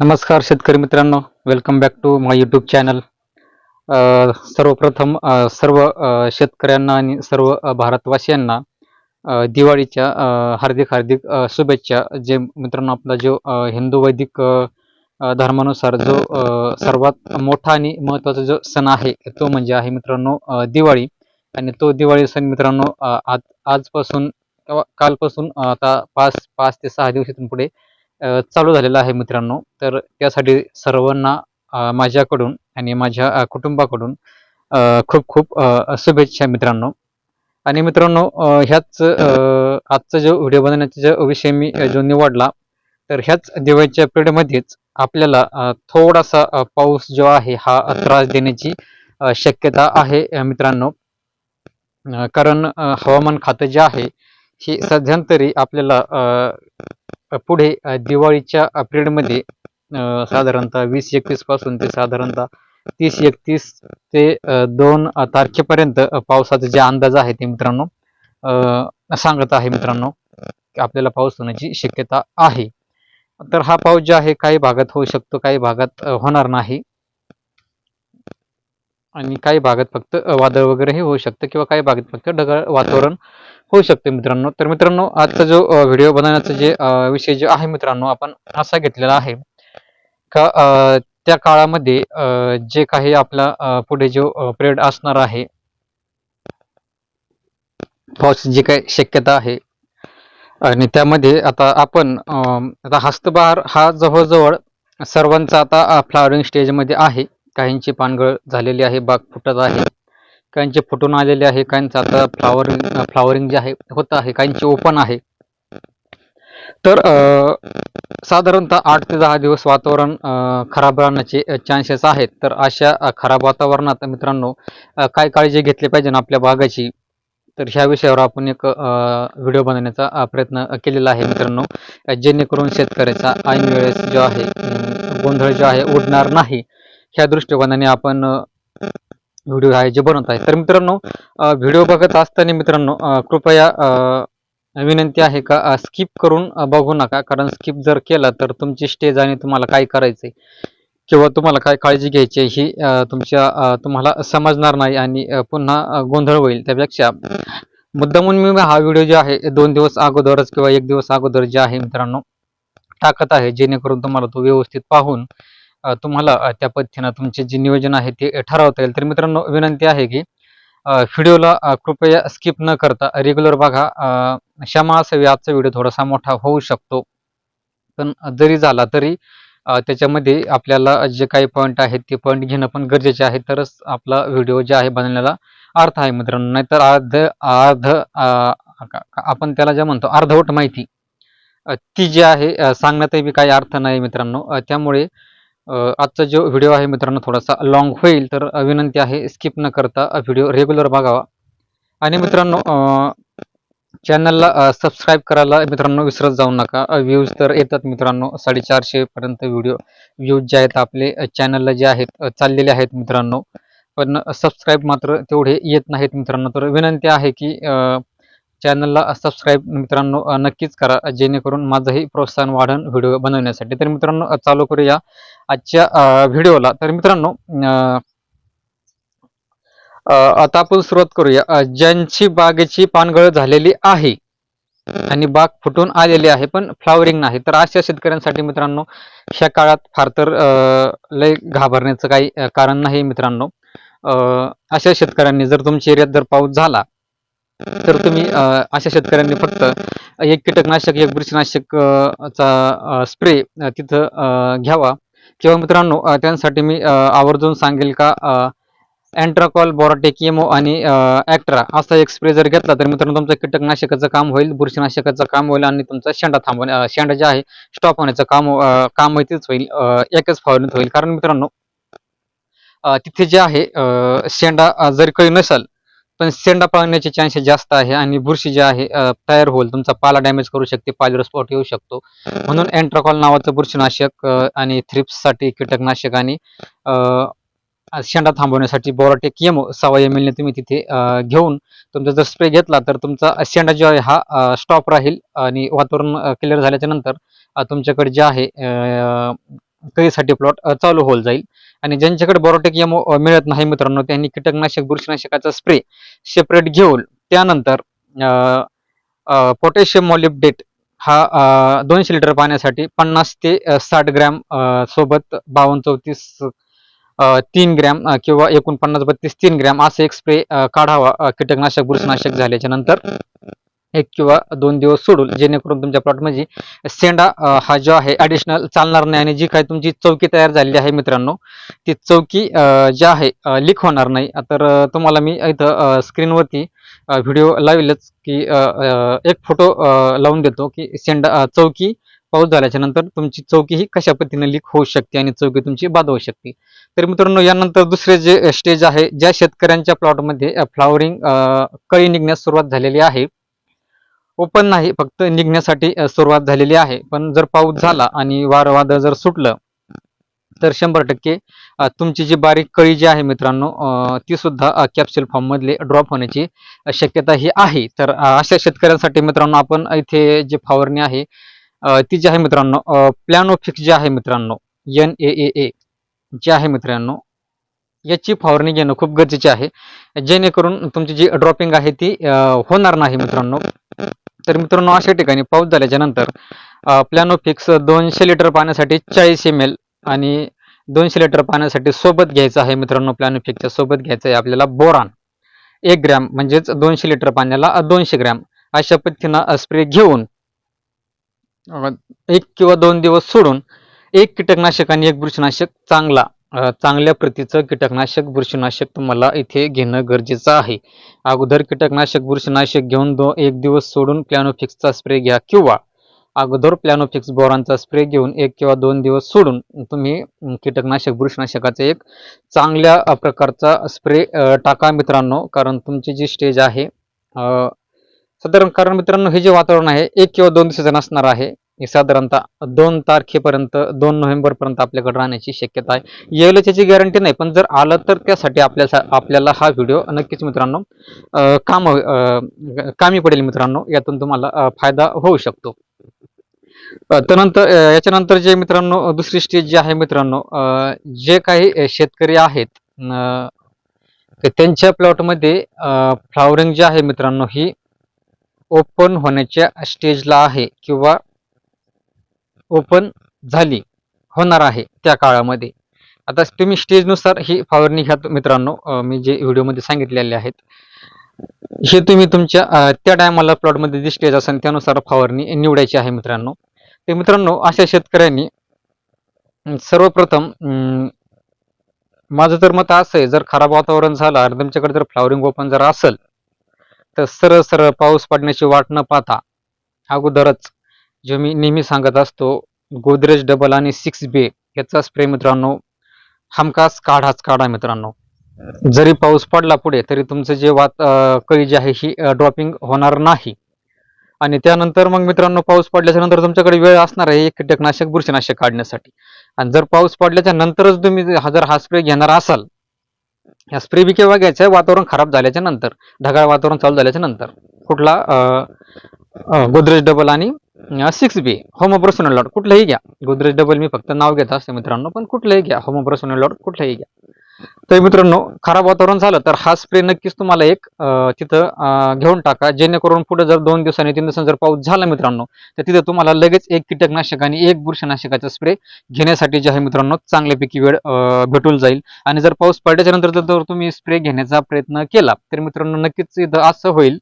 नमस्कार शेतकरी मित्रांनो welcome back to my YouTube channel सर्वप्रथम सर्व शेतकऱ्यांना आणि सर्व भारतवासियांना दिवाळीच्या हार्दिक हार्दिक शुभेच्छा. जे मित्रांनो आपला जो हिंदू वैदिक धर्मानुसार जो सर्वात मोठा आणि महत्त्वाचा जो सण आहे तो म्हणजे आहे मित्रांनो दिवाळी. आणि तो दिवाळी सण मित्रांनो आज आजपासून किंवा कालपासून आता पाच पाच ते सहा दिवस इथून पुढे चालू झालेला आहे मित्रांनो. तर त्यासाठी सर्वांना माझ्याकडून आणि माझ्या कुटुंबाकडून खूप खूप शुभेच्छा मित्रांनो. आणि मित्रांनो ह्याच आजचा जो व्हिडिओ बनवण्याचा जो विषय मी जो निवडला तर ह्याच दिवाळीच्या पिरियडमध्येच आपल्याला थोडासा पाऊस जो आहे हा त्रास देण्याची शक्यता आहे मित्रांनो. कारण हवामान खातं जे आहे हे सध्यांतरी आपल्याला पुढे दिवाळीच्या पिरियडमध्ये साधारणतः वीस एकतीसपासून ते साधारणतः तीस एकतीस ते दोन तारखेपर्यंत पावसाचे पावसाचा जे अंदाज आहे ते मित्रांनो सांगत आहे मित्रांनो की आपल्याला पाऊस होण्याची शक्यता आहे. तर हा पाऊस जे आहे काही भागात होऊ शकतो काही भागात होणार नाही. आणि काही भागात फक्त वादळ वगैरेही होऊ शकतं किंवा काही भागात फक्त ढगाळ वातावरण होऊ शकते मित्रांनो. तर मित्रांनो आजचा जो व्हिडिओ बनवण्याचा जे विषय जे आहे मित्रांनो आपण असा घेतलेला आहे का त्या काळामध्ये जे काही आपला पुढे जो पिरियड असणार आहे पावसाची जी काही शक्यता आहे आणि त्यामध्ये आता आपण आता हस्तबहार हा जवळजवळ सर्वांचा आता फ्लावरिंग स्टेजमध्ये आहे. काहींची पानगळ झालेली आहे बाग फुटत आहे. काहींचे फुटून आलेले आहे काहींचं आता फ्लावरिंग फ्लावरिंग जे आहे होत आहे काहींचे ओपन आहे. तर साधारणतः आठ ते दहा दिवस वातावरण खराब राहण्याचे चान्सेस आहेत. तर अशा खराब वातावरणात मित्रांनो काय काळजी घेतली पाहिजे ना आपल्या बागाची? तर ह्या विषयावर आपण एक व्हिडिओ बनवण्याचा प्रयत्न केलेला आहे मित्रांनो. जेणेकरून शेतकऱ्याचा ऐन वेळेस जो आहे गोंधळ जो आहे उडणार नाही. ह्या दृष्टिकोनाने आपण व्हिडिओ आहे जे बनवत आहे. तर मित्रांनो व्हिडिओ बघत असताना मित्रांनो कृपया अ, विनंती आहे का स्किप करून बघू नका. कारण स्किप जर केला तर तुमची स्टेज आणि तुम्हाला काय करायचंय किंवा तुम्हाला काय काळजी घ्यायची ही तुमच्या तुम्हाला समजणार नाही आणि पुन्हा गोंधळ होईल. त्यापेक्षा मुद्दामून मी हा व्हिडिओ जे आहे दोन दिवस अगोदरच किंवा एक दिवस अगोदर जे आहे मित्रांनो टाकत आहे. जेणेकरून तुम्हाला तो व्यवस्थित पाहून तुम्हाला त्या पद्धतीनं तुमचे जे नियोजन आहे ते ठरवता येईल. तर मित्रांनो विनंती आहे की व्हिडिओला कृपया स्किप न करता रेग्युलर बघा. क्षमा असावी आजचा व्हिडिओ थोडासा मोठा होऊ शकतो. पण जरी झाला तरी त्याच्यामध्ये आपल्याला जे काही पॉईंट आहेत ते पॉईंट घेणं पण गरजेचे आहे. तरच आपला व्हिडिओ जे आहे बनवण्याला अर्थ आहे मित्रांनो. नाहीतर अर्ध अर्ध आपण त्याला जे म्हणतो अर्धवट माहिती ती जी आहे सांगण्यातही बी काही अर्थ नाही मित्रांनो. त्यामुळे आजचा जो व्हिडिओ आहे मित्रांनो थोडासा लॉंग होईल तर विनंती आहे स्किप न करता व्हिडिओ रेग्युलर बघावा. आणि मित्रांनो चॅनलला सबस्क्राईब करायला मित्रांनो विसरत जाऊ नका. व्ह्यूज तर येतात मित्रांनो साडेचारशे पर्यंत व्हिडिओ व्ह्यूज जे आहेत आपले चॅनलला जे आहेत चाललेले आहेत मित्रांनो. पण सबस्क्राईब मात्र तेवढे येत नाहीत मित्रांनो. तर विनंती आहे की चॅनलला सबस्क्राईब मित्रांनो नक्कीच करा जेणेकरून माझंही प्रोत्साहन वाढन व्हिडिओ बनवण्यासाठी. तर मित्रांनो चालू करूया आजच्या व्हिडिओला. तर मित्रांनो आता आपण सुरुवात करूया. ज्यांची बागेची पानगळ झालेली आहे आणि बाग फुटून आलेली आहे पण फ्लावरिंग नाही तर अशा शेतकऱ्यांसाठी मित्रांनो ह्या काळात फार तर अ, लय घाबरण्याचं काही कारण नाही मित्रांनो. अशा शेतकऱ्यांनी जर तुमच्या एरियात जर पाऊस झाला तर तुम्ही अशा शेतकऱ्यांनी फक्त एक कीटकनाशक एक बुरशीनाशक चा स्प्रे तिथं घ्यावा. किंवा मित्रांनो त्यांसाठी मी आवर्जून सांगेल का अँट्राकॉल बोराटेकिमो आणि ॲक्ट्रा असा एक स्प्रे जर घेतला तर मित्रांनो तुमचं कीटकनाशकाचं काम होईल बुरशीनाशकाचं काम होईल आणि तुमचा शेंडा थांबवणे शेंडा जे आहे स्टॉप होण्याचं काम काम तेच होईल एकच फवारणीत होईल. कारण मित्रांनो तिथे जे आहे शेंडा जर काही नसेल पण सेंडा पाळण्याचे चान्सेस जास्त आहे आणि बुरशी जे आहे तयार होईल. तुमचा पाला डॅमेज करू शकते पाल्यावर स्पॉट येऊ शकतो. म्हणून अँट्राकॉल नावाचं बुरशीनाशक आणि थ्रिप्ससाठी कीटकनाशक आणि शेंडा थांबवण्यासाठी बोराटेक यमो सवा एम एलने तुम्ही तिथे घेऊन तुमचा जर स्प्रे घेतला तर तुमचा शेंडा जो आहे हा स्टॉप राहील आणि वातावरण क्लिअर झाल्याच्यानंतर तुमच्याकडे जे आहे कधीसाठी प्लॉट चालू होल जाईल. आणि ज्यांच्याकडे बोरोटेक एमओ मिळत नाही मित्रांनो त्यांनी कीटकनाशक बुरशीनाशकाचा स्प्रे सेपरेट घेऊन त्यानंतर पोटॅशियम मॉलिब्डेट हा दोनशे लिटर पाण्यासाठी पन्नास ते साठ ग्रॅम सोबत बावन्न चौतीस तीन ग्रॅम किंवा एकूण पन्नास बत्तीस तीन ग्रॅम असा एक स्प्रे काढावा कीटकनाशक बुरशीनाशक झाल्याच्यानंतर. एक किंवा दोन दिवस सोडून जेणेकरून तुमच्या प्लॉटमध्ये सेंडा हा जो आहे ॲडिशनल चालणार नाही आणि जी काही तुमची चौकी तयार झालेली आहे मित्रांनो ती चौकी जी आहे लीक होणार नाही. तर तुम्हाला मी इथं स्क्रीनवरती व्हिडिओ लावेलच की एक फोटो लावून देतो की सेंडा चौकी पाऊस झाल्याच्यानंतर तुमची चौकी ही कशा पद्धतीने लीक होऊ शकते आणि चौकी तुमची बाद होऊ शकते. तर मित्रांनो यानंतर दुसरे जे स्टेज आहे ज्या शेतकऱ्यांच्या प्लॉटमध्ये फ्लावरिंग कळी निघण्यास सुरुवात झालेली आहे ओपन नाही फक्त निघण्यासाठी सुरुवात झालेली आहे. पण जर पाऊस झाला आणि वारं जर सुटलं तर शंभर टक्के तुमची जी बारीक कळी जी आहे मित्रांनो ती सुद्धा कॅप्सूल फॉर्म मधले ड्रॉप होण्याची शक्यता ही आहे. तर अशा शेतकऱ्यांसाठी मित्रांनो आपण इथे जी फवारणी आहे ती जी आहे मित्रांनो प्लॅनोफिक्स जी आहे मित्रांनो एन ए ए ए जी आहे मित्रांनो याची फवारणी घेणं खूप गरजेचे आहे. जेणेकरून तुमची जी ड्रॉपिंग आहे ती होणार नाही मित्रांनो. तर मित्रांनो अशा ठिकाणी पाऊस झाल्याच्यानंतर प्लॅनोफिक्स दोनशे लिटर पाण्यासाठी चाळीस एम एल आणि दोनशे लिटर पाण्यासाठी सोबत घ्यायचं आहे मित्रांनो प्लॅनोफिकच्या सोबत घ्यायचं आहे आपल्याला बोरान. एक ग्रॅम म्हणजेच दोनशे लिटर पाण्याला दोनशे ग्रॅम अशा पद्धतीनं स्प्रे घेऊन एक किंवा दोन दिवस सोडून एक कीटकनाशक आणि एक बुरशीनाशक चांगला चांगल्या प्रतीचं कीटकनाशक बुरशीनाशक तुम्हाला इथे घेणं गरजेचं आहे. अगोदर कीटकनाशक बुरशीनाशक घेऊन दो एक दिवस सोडून प्लॅनोफिक्सचा स्प्रे घ्या किंवा अगोदर प्लॅनोफिक्स बोरांचा स्प्रे घेऊन एक किंवा दोन दिवस सोडून तुम्ही कीटकनाशक बुरशीनाशकाचा एक चांगल्या प्रकारचा स्प्रे टाका मित्रांनो. कारण तुमची जी स्टेज आहे साधारण कारण मित्रांनो हे जे वातावरण आहे एक किंवा दोन दिवसाचं नसणार आहे. हे साधारणतः दोन तारखेपर्यंत दोन नोव्हेंबरपर्यंत आपल्याकडे राहण्याची शक्यता आहे. येईल त्याची गॅरंटी नाही पण जर आलं तर त्यासाठी आपल्या आपल्याला हा व्हिडिओ नक्कीच मित्रांनो काम कामी पडेल मित्रांनो. यातून तुम्हाला फायदा होऊ शकतो. त्यानंतर याच्यानंतर जे मित्रांनो दुसरी स्टेज जी आहे मित्रांनो जे काही शेतकरी आहेत त्यांच्या प्लॉटमध्ये फ्लावरिंग जे आहे मित्रांनो ही ओपन होण्याच्या स्टेजला आहे किंवा ओपन झाली होणार आहे त्या काळामध्ये. आता तुम्ही स्टेजनुसार ही फवारणी घ्या मित्रांनो. मी जे व्हिडिओमध्ये सांगितलेले आहेत हे तुम्ही तुमच्या त्या टायमाला प्लॉटमध्ये जी स्टेज असेल त्यानुसार फवारणी निवडायची आहे मित्रांनो. ते मित्रांनो अशा शेतकऱ्यांनी सर्वप्रथम माझं तर मत असं आहे जर खराब वातावरण झालं आणि तुमच्याकडे जर फ्लॉवरिंग ओपन जर असेल तर सरळ सरळ पाऊस पडण्याची वाट न पाहता अगोदरच जो मी नेहमी सांगत असतो गोदरेज डबल आणि सिक्स बे याचा स्प्रे मित्रांनो हमखास काढाच काढा मित्रांनो. जरी पाऊस पडला पुढे तरी तुमचं जे वात कळी जी आहे ही ड्रॉपिंग होणार नाही. आणि त्यानंतर मग मित्रांनो पाऊस पडल्याच्या नंतर तुमच्याकडे वेळ असणार आहे कीटकनाशक बुरशीनाशक काढण्यासाठी. आणि जर पाऊस पडल्याच्या नंतरच तुम्ही जर हा जर हा स्प्रे घेणार असाल हा स्प्रे बी केव्हा घ्यायचा आहे? वातावरण खराब झाल्याच्यानंतर ढगाळ वातावरण चालू झाल्याच्यानंतर. कुठला गोदरेज डबल आणि सिक्स बी होमोप्रोसोनल लॉट कुठलंही घ्या. गोदरेज डबल मी फक्त नाव घेत असते मित्रांनो पण कुठलंही घ्या. होमोप्रोसोनल लॉट कुठलंही घ्या. तर मित्रांनो खराब वातावरण झालं तर हा स्प्रे नक्कीच तुम्हाला एक तिथं घेऊन टाका. जेणेकरून पुढे जर दोन दिवसांनी तीन दिवसांनी जर पाऊस झाला मित्रांनो तर तिथं तुम्हाला लगेच एक कीटकनाशक आणि एक बुरशनाशकाचा स्प्रे घेण्यासाठी जे आहे मित्रांनो चांगल्यापैकी वेळ भेटून जाईल. आणि जर पाऊस पडल्याच्या नंतर जर जर तुम्ही स्प्रे घेण्याचा प्रयत्न केला तर मित्रांनो नक्कीच इथं असं होईल.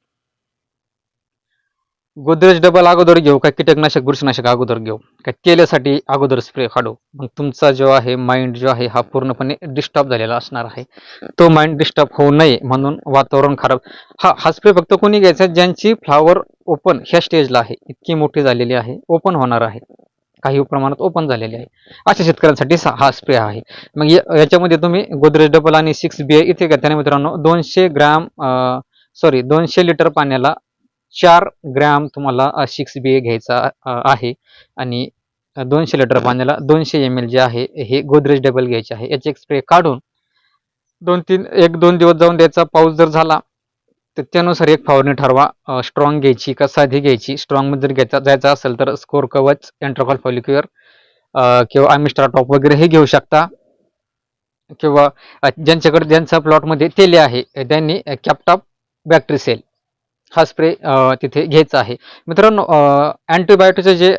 गोदरेज डबल अगोदर घेऊ का कीटकनाशक बुरशीनाशक अगोदर घेऊ? का केल्यासाठी अगोदर स्प्रे काढू? मग तुमचा जो आहे माइंड जो आहे हा पूर्णपणे डिस्टर्ब झालेला असणार आहे. तो माइंड डिस्टर्ब होऊ नये म्हणून वातावरण खराब. हा हा स्प्रे फक्त कोणी घ्यायचा ज्यांची फ्लावर ओपन ह्या स्टेजला आहे. इतकी मोठी झालेली आहे ओपन होणार आहे. काही प्रमाणात ओपन झालेले आहे. अशा शेतकऱ्यांसाठी सा- हा स्प्रे आहे. मग या- याच्यामध्ये तुम्ही गोदरेज डबल आणि सिक्स बी इथे घेताना मित्रांनो दोनशे ग्रॅम सॉरी दोनशे लिटर पाण्याला चार ग्रॅम तुम्हाला सिक्स बी ए घ्यायचा आहे. आणि दोनशे लिटर पाण्याला दोनशे एम एल जे आहे हे गोदरेज डबल घ्यायचे आहे. याचे एक स्प्रे काढून दोन तीन एक दोन दिवस जाऊन द्यायचा पाऊस जर झाला तर त्यानुसार एक फवारणी ठरवा. स्ट्रॉंग घ्यायची का साधी घ्यायची? स्ट्रॉंगमध्ये जर घ्यायचा जायचा असेल तर स्कोर कवच एंट्रोकॉल फॉलिक्युअर किंवा आमिस्ट्रा टॉप वगैरे हे घेऊ शकता. किंवा ज्यांच्याकडे ज्यांच्या प्लॉटमध्ये तेले आहे त्यांनी कॅपटॉप बॅक्टरी सेल हा स्प्रे तिथे घ्यायचा आहे. मित्रांनो अँटीबायोटिकचे जे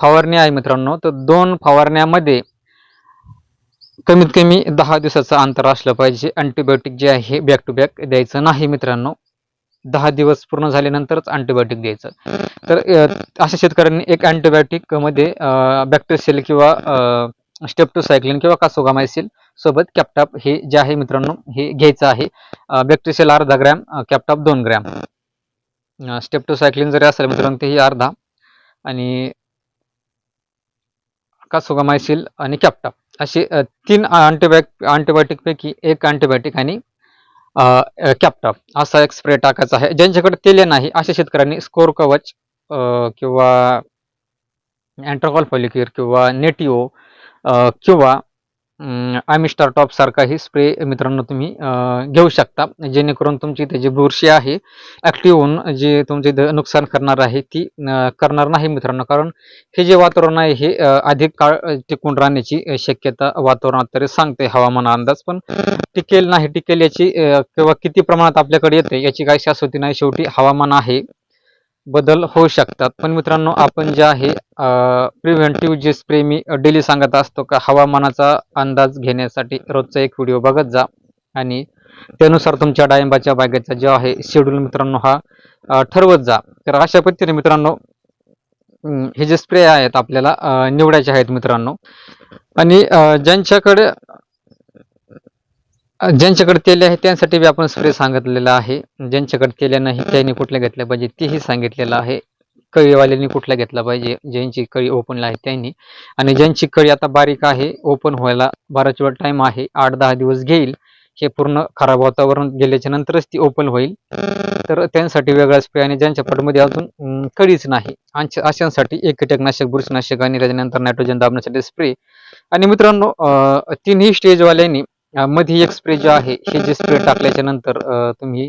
फवारणी आहे मित्रांनो तर दोन फवारण्यामध्ये कमीत कमी दहा दिवसाचं अंतर असलं पाहिजे. अँटीबायोटिक जे आहे बॅक टू बॅक द्यायचं नाही मित्रांनो. दहा दिवस पूर्ण झाल्यानंतरच अँटीबायोटिक द्यायचं. तर अशा शेतकऱ्यांनी एक अँटीबायोटिकमध्ये बॅक्टेरियल किंवा स्टेप्टोसायक्लिन किंवा कासोगामायसिल सोबत कॅप्टॉप हे जे आहे मित्रांनो हे घ्यायचं आहे. बॅक्टेरियल अर्धा ग्रॅम कॅप्टॉप दोन ग्रॅम. स्टेप्टोसायक्लिन जरी असेल मित्रांनो तेही अर्धा. आणि कासोगामायसिल आणि कॅप्टॉप असे तीन अँटीबायोटिक अँटीबायोटिकपैकी एक अँटीबायोटिक आणि कॅप्टॉप असा एक स्प्रे टाकायचा आहे. ज्यांच्याकडे तेले नाही अशा शेतकऱ्यांनी स्कोर कवच किंवा अँट्रोकॉल फॉलिक्युअर किंवा नेटिओ किंवा आमिस्टार टॉप सारखाही स्प्रे मित्रांनो तुम्ही घेऊ शकता. जेणेकरून तुमची इथे जी बुरशी आहे ॲक्टिव्ह होऊन जे तुमचे इथं नुकसान करणार आहे ती करणार नाही मित्रांनो. कारण हे जे वातावरण आहे हे अधिक काळ टिकून राहण्याची शक्यता वातावरणात तरी सांगते हवामान अंदाज. पण टिकेल नाही टिकेल याची किंवा किती प्रमाणात आपल्याकडे येते याची काही शाश्वती नाही. शेवटी हवामान आहे. बदल होऊ शकतात. पण मित्रांनो आपण जे आहे प्रिव्हेंटिव्ह जे स्प्रे मी डेली सांगत असतो का हवामानाचा अंदाज घेण्यासाठी रोजचा एक व्हिडिओ बघत जा. आणि त्यानुसार तुमच्या डाळिंबाच्या बागेचा जो आहे शेड्यूल मित्रांनो हा ठरवत जा. तर अशा पद्धतीने मित्रांनो हे जे स्प्रे आहेत आपल्याला निवडायचे आहेत मित्रांनो. आणि ज्यांच्याकडे ज्यांच्याकडे तेल आहे त्यांसाठी बी आपण स्प्रे सांगितलेला आहे. ज्यांच्याकडे तेल नाही त्यांनी कुठल्या घेतल्या पाहिजे तेही सांगितलेलं आहे. कळीवाल्यांनी कुठल्या घेतला पाहिजे ज्यांची कळी ओपनला आहे त्यांनी. आणि ज्यांची कळी आता बारीक आहे ओपन व्हायला बाराच वेळ टाइम आहे आठ दहा दिवस घेईल. हे पूर्ण खराब वातावरण गेल्याच्या नंतरच ती ओपन होईल. तर त्यांसाठी वेगळा स्प्रे आणि ज्यांच्या पटमध्ये अजून कळीच नाही. अशांसाठी एक कीटकनाशक बुरशीनाशक आणि त्याच्यानंतर नायट्रोजन दाबण्यासाठी स्प्रे आणि मित्रांनो तिन्ही स्टेजवाल्यांनी मध्ये एक स्प्रे जो आहे हे जे स्प्रे टाकल्याच्या नंतर तुम्ही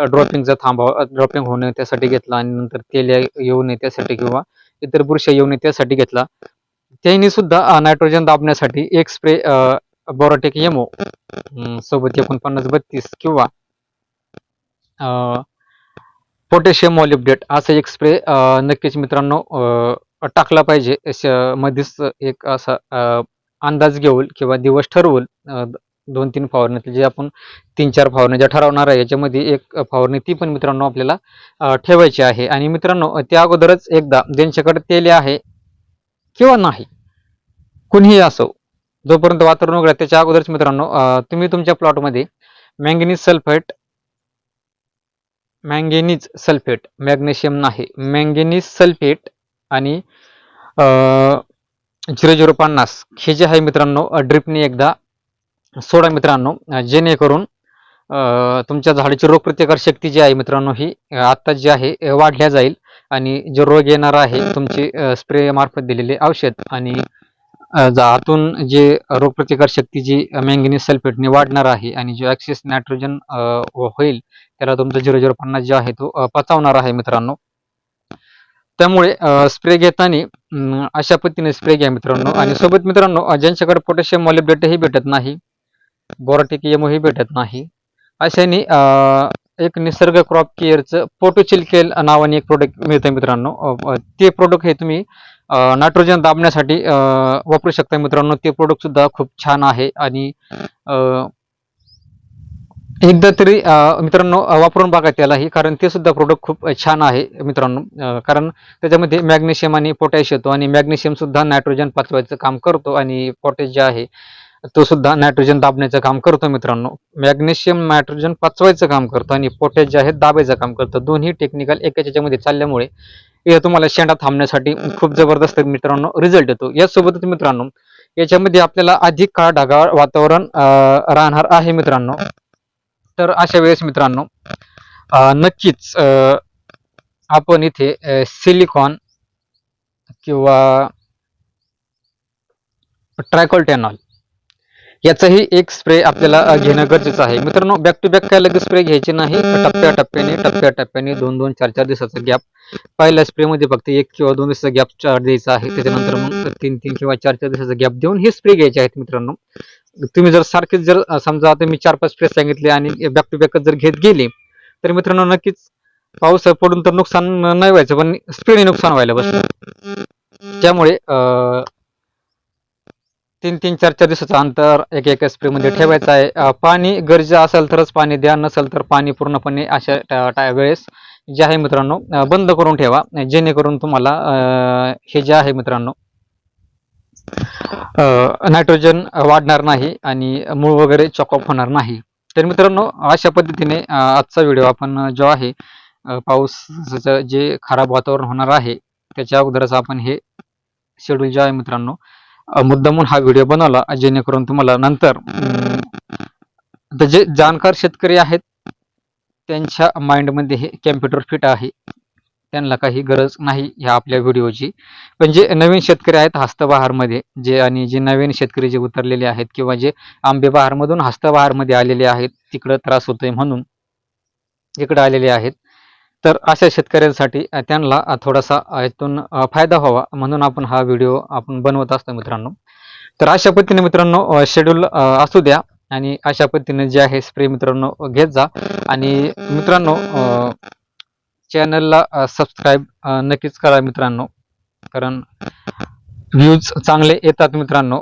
ड्रॉपिंगचा थांबावा ड्रॉपिंग होऊ नये त्यासाठी घेतला आणि नंतर तेल येऊ नये त्यासाठी किंवा इतर बुरशा येऊ नये त्यासाठी घेतला. त्यांनी सुद्धा नायट्रोजन दाबण्यासाठी एक स्प्रे बोरोटेक येमो सोबत एकोणपन्नास बत्तीस किंवा पोटॅशियम ऑलिबडेट असा एक स्प्रे नक्कीच मित्रांनो अं, टाकला पाहिजे. मध्येच एक असा अंदाज घेऊन किंवा दिवस ठरवून दोन तीन फवारणी जे आपण तीन चार फवारणी ज्या ठरवणार आहे याच्यामध्ये एक फवारणी ती पण मित्रांनो आपल्याला ठेवायची आहे. आणि मित्रांनो त्या अगोदरच एकदा ज्यांच्याकडे तेले आहे किंवा नाही कुणीही असो जोपर्यंत वातावरण उघडा त्याच्या अगोदरच मित्रांनो तुम्ही तुमच्या प्लॉटमध्ये manganese sulphate manganese sulphate magnesium नाही मॅंगेनीज सल्फेट आणि झिरो झिरो पन्नास हे जे आहे मित्रांनो ड्रिपने एकदा सोडा मित्रांनो जेणेकरून तुमच्या झाडाची रोगप्रतिकार शक्ती जी आहे मित्रांनो ही आत्ता जी आहे वाढल्या जाईल. आणि जो रोग येणार आहे तुमची स्प्रे मार्फत दिलेले औषध आणि आतून जे रोगप्रतिकार शक्ती जी मॅंगनीज सल्फेटने वाढणार आहे आणि जो ॲक्सिस नायट्रोजन होईल त्याला तुमचा झिरो झिरो पन्नास जो आहे तो पचावणार आहे मित्रांनो. त्यामुळे स्प्रे घेताना अशा पद्धतीने स्प्रे घ्या मित्रांनो. आणि सोबत मित्रांनो ज्यांच्याकडे पोटॅशियम मॉलिब्डेटही भेटत नाही बोराटिक ही भेटत नाही. अशाने एक निसर्ग क्रॉप केअरचं पोटोचिलकेल नावाने एक प्रोडक्ट मिळतं मित्रांनो. ते प्रोडक्ट हे तुम्ही नायट्रोजन दाबण्यासाठी वापरू शकता मित्रांनो. ते प्रोडक्ट सुद्धा खूप छान आहे आणि अं, एकदा तरी मित्रांनो वापरून बघा त्यालाही कारण ते सुद्धा प्रोडक्ट खूप छान आहे मित्रांनो. कारण त्याच्यामध्ये मॅग्नेशियम आणि पोटॅश येतो आणि मॅग्नेशियम सुद्धा नायट्रोजन पाचवायचं काम करतो आणि पोटॅश जे आहे तो सुद्धा नायट्रोजन दाबण्याचं काम करतो मित्रांनो. मॅग्नेशियम नायट्रोजन पचवायचं काम करतो आणि पोटॅश जे आहे दाबायचं काम करतं. दोन्ही टेक्निकल एकाच याच्यामध्ये चालल्यामुळे हे तुम्हाला शेंडा थांबण्यासाठी खूप जबरदस्त मित्रांनो रिझल्ट येतो. यासोबतच मित्रांनो याच्यामध्ये आपल्याला अधिक काळ ढगाळ वातावरण राहणार आहे मित्रांनो. तर अशा वेळेस मित्रांनो नक्कीच अं, आपण इथे सिलिकॉन किंवा ट्रायकोल्टेनॉल याचाही एक स्प्रे आपल्याला घेणं गरजेचं आहे. मित्रांनो बॅक टू बॅक काय लगेच स्प्रे घ्यायचे नाही. टप्प्या टप्प्याने टप्प्या टप्प्याने दोन दोन चार चार दिवसाचा गॅप पहिल्या स्प्रेमध्ये फक्त एक किंवा दोन दिवसाचा गॅप चार द्यायचा आहे. त्याच्यानंतर मग तीन तीन किंवा चार चार दिवसाचा गॅप देऊन हे स्प्रे घ्यायचे आहेत मित्रांनो. तुम्ही जर सारखेच जर समजा आता मी चार पाच स्प्रे सांगितले आणि बॅक टू बॅकच जर घेत गेले तर मित्रांनो नक्कीच पाऊस पडून तर नुकसान नाही व्हायचं पण स्प्रेने नुकसान व्हायला बसलं त्यामुळे अं, तीन तीन चार चार दिवसाचं अंतर एक एक स्प्रे मध्ये ठेवायचं आहे. अं, पाणी गरजे असेल तरच पाणी द्या नसेल तर पाणी पूर्णपणे अशा टा- टा- वेळेस जे आहे मित्रांनो अं, बंद करून ठेवा. जेणेकरून तुम्हाला अं, हे जे आहे मित्रांनो नायट्रोजन वाढणार नाही आणि मूळ वगैरे चॉकअप होणार नाही. तर मित्रांनो अशा पद्धतीने अं, आजचा व्हिडिओ आपण जो आहे अं, पावसाचं जे खराब वातावरण होणार आहे त्याच्या अगोदरच आपण हे शेड्यूल जे आहे मित्रांनो मुद्दामून हा व्हिडिओ बनवला जेणेकरून तुम्हाला नंतर जे जाणकार शेतकरी आहेत त्यांच्या माइंडमध्ये हे कॅम्प्युटर फिट आहे. त्यांना काही गरज नाही ह्या आपल्या व्हिडिओची. पण जे नवीन शेतकरी आहेत हस्तबहारमध्ये जे आणि जे नवीन शेतकरी जे उतरलेले आहेत किंवा जे आंबेबहारमधून हस्तबहारमध्ये आलेले आहेत तिकडं त्रास होतोय म्हणून इकडे आलेले आहेत. तर अशा शेतकऱ्यांसाठी त्यांना थोडासा यातून फायदा व्हावा म्हणून आपण हा व्हिडिओ आपण बनवत असतो मित्रांनो. तर अशा पद्धतीने मित्रांनो शेड्यूल असू द्या आणि अशा पद्धतीने जे आहे स्प्रे मित्रांनो घेत जा. आणि मित्रांनो चॅनलला सबस्क्राईब नक्कीच करा मित्रांनो. कारण व्ह्यूज चांगले येतात मित्रांनो.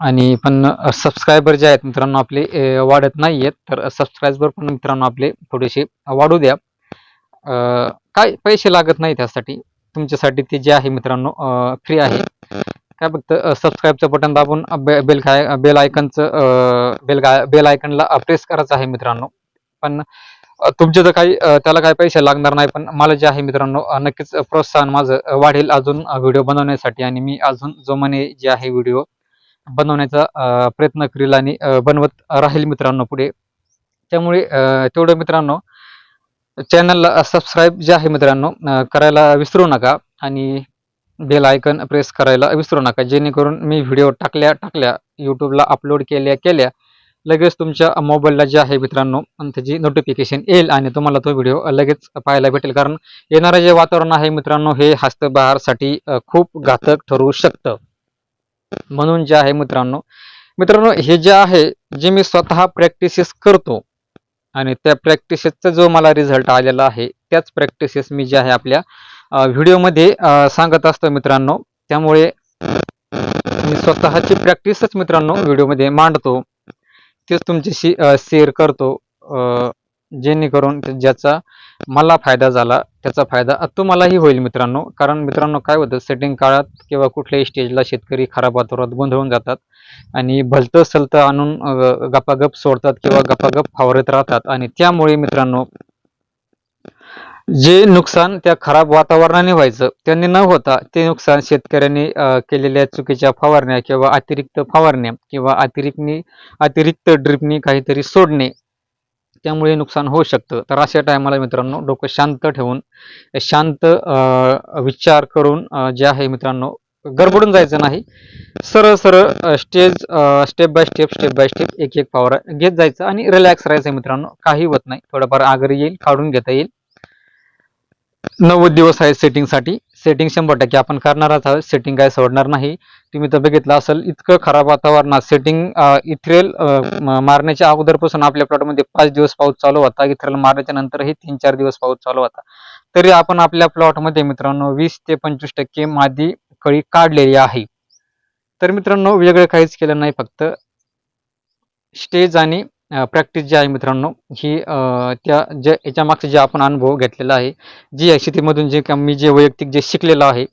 आणि पण सबस्क्रायबर जे आहेत मित्रांनो आपले वाढत नाही आहेत तर सबस्क्रायबर पण मित्रांनो आपले थोडेसे वाढू द्या. काय पैसे लागत नाही त्यासाठी? तुमच्यासाठी ते जे आहे मित्रांनो फ्री आहे. काय फक्त सबस्क्राईबचं बटन दाबून बे- बेल काय बेल आयकनचं बेल बेल आयकनला प्रेस करायचं आहे मित्रांनो. पण तुमचे तर काही त्याला काही पैसे लागणार नाही पण मला जे आहे मित्रांनो नक्कीच प्रोत्साहन माझं वाढेल अजून व्हिडिओ बनवण्यासाठी. आणि मी अजून जोमाने जे आहे व्हिडिओ बनवण्याचा प्रयत्न करील आणि बनवत राहील मित्रांनो पुढे. त्यामुळे तेवढं मित्रांनो चॅनलला सबस्क्राईब जे आहे मित्रांनो करायला विसरू नका आणि बेल आयकन प्रेस करायला विसरू नका. जेणेकरून मी व्हिडिओ टाकल्या टाकल्या यूट्यूबला अपलोड केल्या केल्या लगेच तुमच्या मोबाईलला जे आहे मित्रांनो त्याची नोटिफिकेशन येईल आणि तुम्हाला तो व्हिडिओ लगेच पाहायला भेटेल. कारण येणारं जे वातावरण आहे मित्रांनो हे हस्तबहारसाठी खूप घातक ठरू शकतं. म्हणून जे आहे मित्रांनो मित्रांनो हे जे आहे जे मी स्वतः प्रॅक्टिसेस करतो आणि त्या प्रॅक्टिसेसचा जो मला रिझल्ट आलेला आहे त्याच प्रॅक्टिसेस मी जे आहे आपल्या व्हिडिओमध्ये सांगत असतो मित्रांनो. त्यामुळे मी स्वतःची प्रॅक्टिसच मित्रांनो व्हिडिओमध्ये मांडतो. तेच तुमच्याशी शेअर करतो. जेणेकरून ज्याचा मला फायदा झाला त्याचा फायदा तुम्हालाही होईल मित्रांनो. कारण मित्रांनो काय होतं सेटिंग काळात किंवा कुठल्याही स्टेजला शेतकरी खराब वातावरणात गोंधळून जातात. आणि भलतं सलतं आणून गपागप सोडतात किंवा गपागप फावरत राहतात. आणि त्यामुळे मित्रांनो जे नुकसान त्या खराब वातावरणाने व्हायचं त्यांनी न होता ते नुकसान शेतकऱ्यांनी केलेल्या चुकीच्या फवारण्या किंवा अतिरिक्त फवारण्या किंवा अतिरिक्तनी अतिरिक्त ड्रिपनी काहीतरी सोडणे त्यामुळे नुकसान होऊ शकतं. तर अशा टायमाला मित्रांनो डोकं शांत ठेवून शांत विचार करून जे आहे मित्रांनो गडबडून जायचं नाही. सरळ सरळ stage step by step step by step एक एक पावर घेत जायचं आणि रिलॅक्स राहायचं मित्रांनो. काही होत नाही. थोडंफार आगरी येईल काढून घेता येईल. नव्वद दिवस आहे सेटिंगसाठी सेटिंग शंभर टक्के आपण करणारच आहोत. सेटिंग काय सोडणार नाही. तुम्ही तर बघितलं असेल इतकं खराब वातावरणात सेटिंग इथ्रेल मारण्याच्या अगोदरपासून आपल्या प्लॉटमध्ये पाच दिवस पाऊस चालू होता. इथ्रेल मारण्याच्या नंतरही तीन चार दिवस पाऊस चालू होता. तरी आपण आपल्या प्लॉटमध्ये मित्रांनो वीस ते पंचवीस टक्के मादी कळी काढलेली आहे. तर मित्रांनो वेगळं काहीच केलं नाही फक्त स्टेज आणि प्रॅक्टिस जी आहे मित्रांनो ही त्या ज्या याच्या मागचं जे आपण अनुभव घेतलेला आहे जी आहे शेतीमधून जे मी जे वैयक्तिक जे शिकलेलं आहे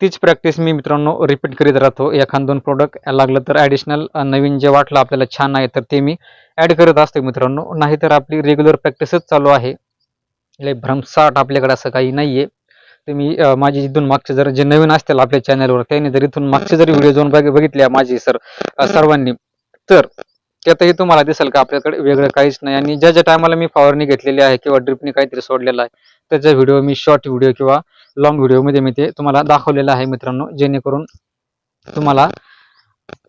तीच प्रॅक्टिस मी मित्रांनो रिपीट करीत राहतो. एखाद दोन प्रोडक्ट लागलं तर ॲडिशनल नवीन जे वाटलं आपल्याला छान आहे तर ते मी ॲड करत असतो मित्रांनो. नाहीतर आपली रेग्युलर प्रॅक्टिसच चालू आहे. लय भ्रमसाट आपल्याकडे असं काही नाही आहे तुम्ही माझी इथून मागचे जर जे नवीन असतील आपल्या चॅनलवर त्यांनी जर इथून मागचे जरी व्हिडिओ जाऊन बघितल्या माझी सर सर्वांनी तर त्यातही तुम्हाला दिसेल का आपल्याकडे वेगळं काहीच नाही. आणि ज्या ज्या टायमाला मी फवारणी घेतलेली आहे किंवा ड्रिपने काहीतरी सोडलेला आहे त्याचा व्हिडिओ मी शॉर्ट व्हिडिओ किंवा लॉंग व्हिडिओमध्ये मी ते तुम्हाला दाखवलेलं आहे मित्रांनो जेणेकरून तुम्हाला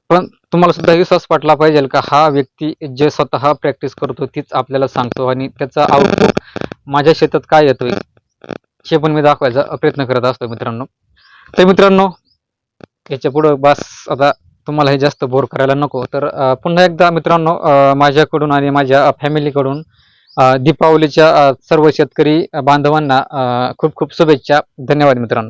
पण तुम्हाला सुद्धा विश्वास पटला पाहिजे का हा व्यक्ती जे स्वतः प्रॅक्टिस करतो तीच आपल्याला सांगतो आणि त्याचा आउटपुट माझ्या शेतात काय येतोय? हे पण मी दाखवायचा प्रयत्न करत असतो मित्रांनो. तर मित्रांनो याच्या पुढं बस आता तुम्हाला हे जास्त बोर करायला नको. तर पुन्हा एकदा मित्रांनो माझ्याकडून आणि माझ्या फॅमिलीकडून दीपावलीच्या सर्व शेतकरी बांधवांना खूप खूप शुभेच्छा. धन्यवाद मित्रांनो.